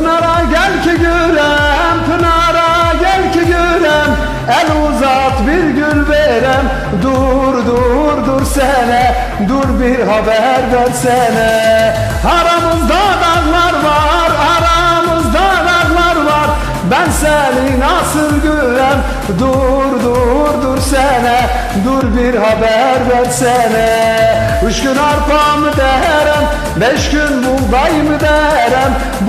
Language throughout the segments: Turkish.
gel ki görem Pınara gel ki görem El uzat bir gül verem Dur dur dur sene Dur bir haber versene. Aramızda dağlar var Aramızda dağlar var. Ben seni nasıl görem Dur dur dur sene Dur bir haber versene. Üç gün arpa mı derem Beş gün buğday mı derem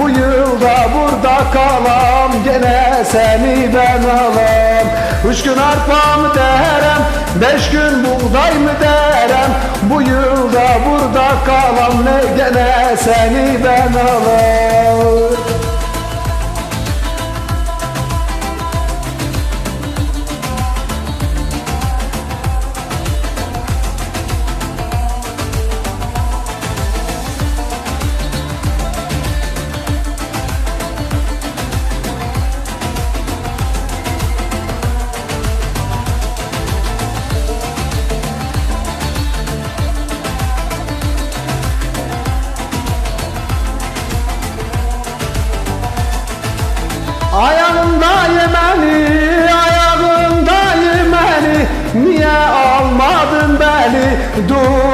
Bu yılda burada kalam Gene seni ben alam. Üç gün arpa mı derem Beş gün buğday mı derem? Bu yılda burada kalam Ne gene seni ben alam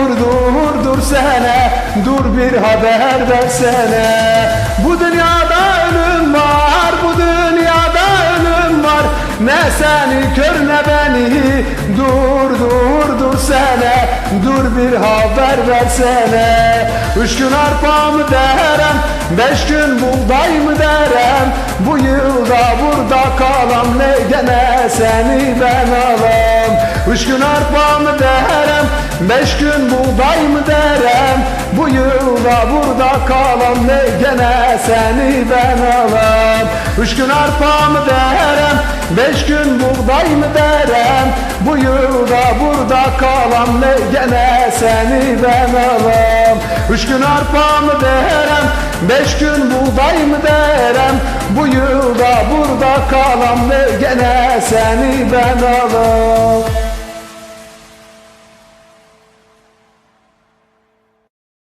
Dur dur dur sene Dur bir haber versene. Bu dünyada ölüm var Bu dünyada ölüm var. Ne seni kör ne beni. Dur dur dur sene Dur bir haber versene. Üç gün arpa mı derem Beş gün buğday mı derem? Bu yılda burada kalam Ne gene seni ben alam? Üç gün arpa mı derem Beş gün buğday mı derem Bu yılda burada kalam Ne? Gene seni ben alam. Üç gün arpa mı derem Beş gün buğday mı derem Bu yılda burada kalam Ne? Gene seni ben alam. Üç gün arpa mı derem Beş gün buğday mı derem Bu yılda burada kalam Ne? Gene seni ben alam